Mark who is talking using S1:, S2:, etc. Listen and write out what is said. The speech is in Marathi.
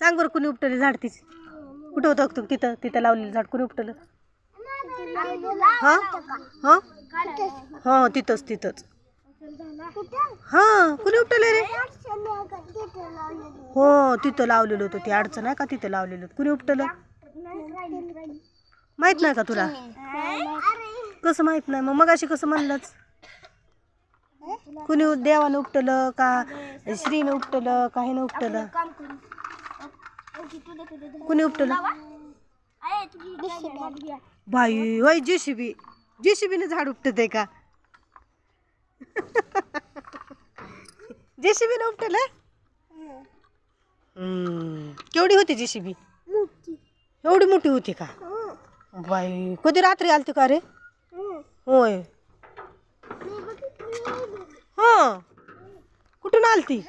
S1: सांग बरं कुणी उपटले झाड तिची. कुठं होतं तू तिथं तिथं लावलेलं झाड? कुणी उपटलं? हा? हां? हा तिथंच तिथंच. हा कुणी उपटले रे? हो तिथं लावलेलं होतं. ती अडचण आहे का तिथं लावलेलं होतं? कुणी उपटलं? माहीत नाही का तुला? कसं माहीत नाही? मग मगाशी कसं म्हणलंच? कुणी देवानं उपटलं का श्रीनं उपटलं का न उपटलं? कुणी उपटलं? बाई होय जेसीबी. जेसीबीने झाड उपटत आहे का? जेसीबीने उपटलं. केवढी होती जेसीबी? एवढी मोठी होती का? बाई कधी रात्री आलती का रे? होय. हा. कुठून आलती?